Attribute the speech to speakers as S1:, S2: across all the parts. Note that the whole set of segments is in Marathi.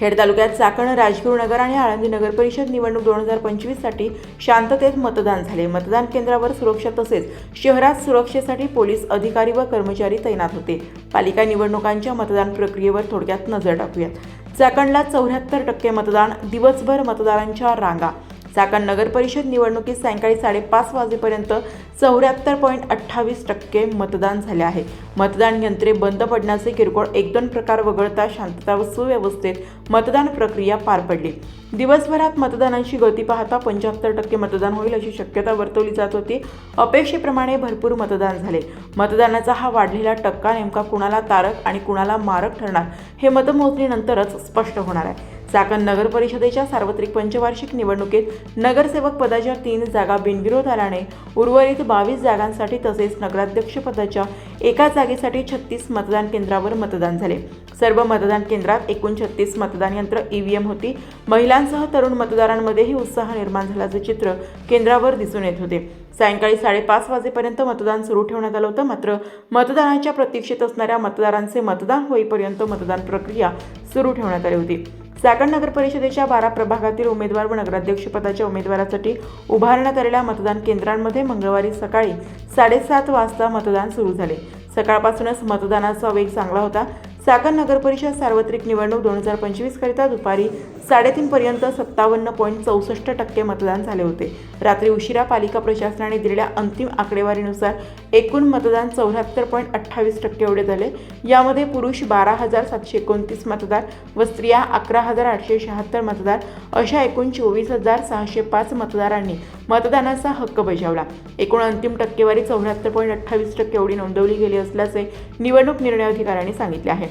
S1: खेड तालुक्यात चाकण राजगुरुनगर आणि आळंदी नगर परिषद निवडणूक दोन हजार पंचवीससाठी शांततेत मतदान झाले. मतदान केंद्रावर सुरक्षा तसेच शहरात सुरक्षेसाठी पोलीस अधिकारी व कर्मचारी तैनात होते. पालिका निवडणुकांच्या मतदान प्रक्रियेवर थोडक्यात नजर टाकूयात. चाकणला चौऱ्याहत्तर टक्के मतदान दिवसभर मतदारांच्या रांगा चाकण नगर परिषद निवडणुकीत सायंकाळी साडेपाच वाजेपर्यंत चौऱ्याहत्तर पॉईंट अठ्ठावीस टक्के मतदान झाले आहे. मतदान यंत्रे बंद पडण्याचे किरकोळ एक दोन प्रकार वगळता शांतता व सुव्यवस्थेत मतदान प्रक्रिया पार पडली. दिवसभरात मतदानाची गती पाहता पंच्याहत्तर टक्के मतदान होईल अशी शक्यता वर्तवली जात होती. अपेक्षेप्रमाणे भरपूर मतदान झाले. मतदानाचा हा वाढलेला टक्का नेमका कुणाला तारक आणि कुणाला मारक ठरणार हे मतमोजणीनंतरच स्पष्ट होणार आहे. चाकण नगर परिषदेच्या सार्वत्रिक पंचवार्षिक निवडणुकीत नगरसेवक पदाच्या तीन जागा बिनविरोध आल्याने उर्वरित बावीस जागांसाठी तसेच नगराध्यक्ष पदाच्या एका जागेसाठी छत्तीस मतदान केंद्रावर मतदान झाले. सर्व मतदान केंद्रात एकूण छत्तीस मतदान यंत्र ईव्हीएम होती. महिलांसह तरुण मतदारांमध्येही उत्साह निर्माण झाल्याचे चित्र केंद्रावर दिसून येत होते. सायंकाळी साडेपाच वाजेपर्यंत मतदान सुरू ठेवण्यात आलं होतं. मात्र मतदानाच्या प्रतीक्षेत असणाऱ्या मतदारांचे मतदान होईपर्यंत मतदान प्रक्रिया सुरू ठेवण्यात आली होती. चाकण नगर परिषदेच्या बारा प्रभागातील उमेदवार व नगराध्यक्षपदाच्या उमेदवारासाठी उभारण्यात आलेल्या मतदान केंद्रांमध्ये मंगळवारी सकाळी साडेसात वाजता मतदान सुरू झाले. सकाळपासूनच मतदानाचा वेग चांगला होता. चाकण नगर परिषद सार्वत्रिक निवडणूक दोन हजार पंचवीस करिता दुपारी साडेतीन पर्यंत सत्तावन्न पॉईंट चौसष्ट टक्के मतदान झाले होते. रात्री उशिरा पालिका प्रशासनाने दिलेल्या अंतिम आकडेवारीनुसार एकूण मतदान चौऱ्याहत्तर पॉईंट अठ्ठावीस टक्के एवढे झाले. यामध्ये पुरुष बारा हजार सातशे एकोणतीस मतदार व स्त्रिया अकरा हजार आठशे शहात्तर मतदार अशा एकूण चोवीस हजार सहाशे पाच मतदारांनी मतदानाचा हक्क बजावला. एकूण अंतिम टक्केवारी चौऱ्याहत्तर पॉईंट अठ्ठावीस टक्के एवढी नोंदवली गेली असल्याचे निवडणूक निर्णय अधिकाऱ्यांनी सांगितले आहे.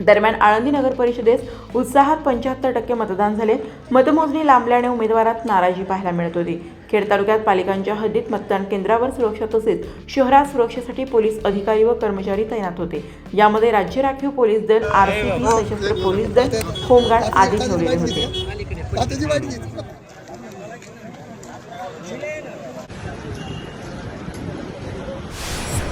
S1: दरम्यान आळंदी नगर परिषदेस उत्साहात पंच्याहत्तर टक्के मतदान झाले. मतमोजणी लांबल्याने उमेदवारात नाराजी पाहायला मिळत होती. खेड तालुक्यात पालिकांच्या हद्दीत मतदान केंद्रावर सुरक्षा तसेच शहरात सुरक्षेसाठी पोलीस अधिकारी व कर्मचारी तैनात होते. यामध्ये राज्य राखीव पोलीस दल आरसीबी सशस्त्र पोलीस दल होमगार्ड आदी ठेवलेले होते.